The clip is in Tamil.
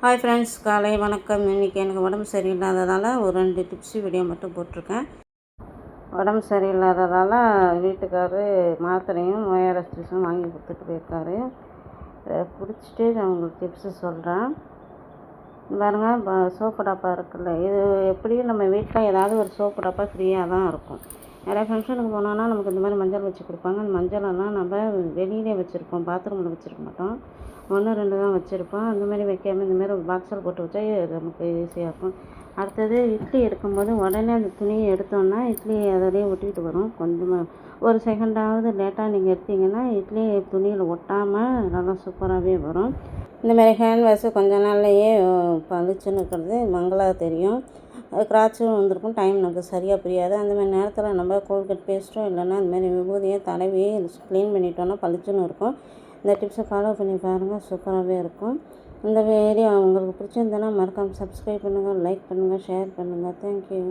ஹாய் ஃப்ரெண்ட்ஸ் காலை வணக்கம். இன்றைக்கி எனக்கு உடம்பு சரியில்லாததால் ஒரு ரெண்டு டிப்ஸு வீடியோ மட்டும் போட்டிருக்கேன். உடம்பு சரியில்லாததால் வீட்டுக்கார் மாத்திரையும் ஓஆர்எஸ் ஜூஸும் வாங்கி கொடுத்துட்டு போயிருக்காரு. குடிச்சிட்டு நான் உங்களுக்கு டிப்ஸு சொல்கிறேன் பாருங்க இப்போ சோப்பு டப்பா இருக்குல்ல இது எப்படியும் நம்ம வீட்டில் ஏதாவது ஒரு சோப்பு டப்பா ஃப்ரீயாக தான் இருக்கும். நிறையா ஃபங்க்ஷனுக்கு போனோன்னா நமக்கு இந்த மாதிரி மஞ்சள் வச்சு கொடுப்பாங்க. அந்த மஞ்சளெல்லாம் நம்ம வெளியிலே வச்சுருப்போம். பாத்ரூமில் வச்சுருக்க மாட்டோம். ஒன்று ரெண்டு தான் வச்சுருப்போம். அந்த மாதிரி வைக்காமல் இந்த மாதிரி பாக்ஸில் போட்டு வச்சா நமக்கு ஈஸியாக இருக்கும். அடுத்தது இட்லி எடுக்கும்போது உடனே அந்த துணியை எடுத்தோன்னா இட்லி அதோடய ஒட்டிக்கிட்டு வரும். கொஞ்சமாக ஒரு செகண்டாவது லேட்டாக நீங்கள் எடுத்தீங்கன்னா இட்லி துணியில் ஒட்டாமல் நல்லா சூப்பராகவே வரும். இந்த மாதிரி ஹேண்ட் வாஷு கொஞ்ச நாள்லையே பளிச்சுன்னு இருக்கிறது மங்களாக தெரியும். கிராச்சும் வந்திருக்கும் டைம் நமக்கு சரியாக புரியாது. அந்த மாதிரி நேரத்தில் நம்ம கோல்கேட் பேஸ்ட்டோ இல்லைன்னா அந்த மாதிரி விபூதியை தடவி க்ளீன் பண்ணிட்டோன்னா பளிச்சுன்னு இருக்கும். இந்த டிப்ஸை ஃபாலோ பண்ணி பாருங்கள் சூப்பராகவே இருக்கும். இந்த வீடியோ உங்களுக்கு பிடிச்சிருந்தேன்னா மறக்காமல் சப்ஸ்கிரைப் பண்ணுங்கள் லைக் பண்ணுங்கள் ஷேர் பண்ணுங்கள் தேங்க்யூ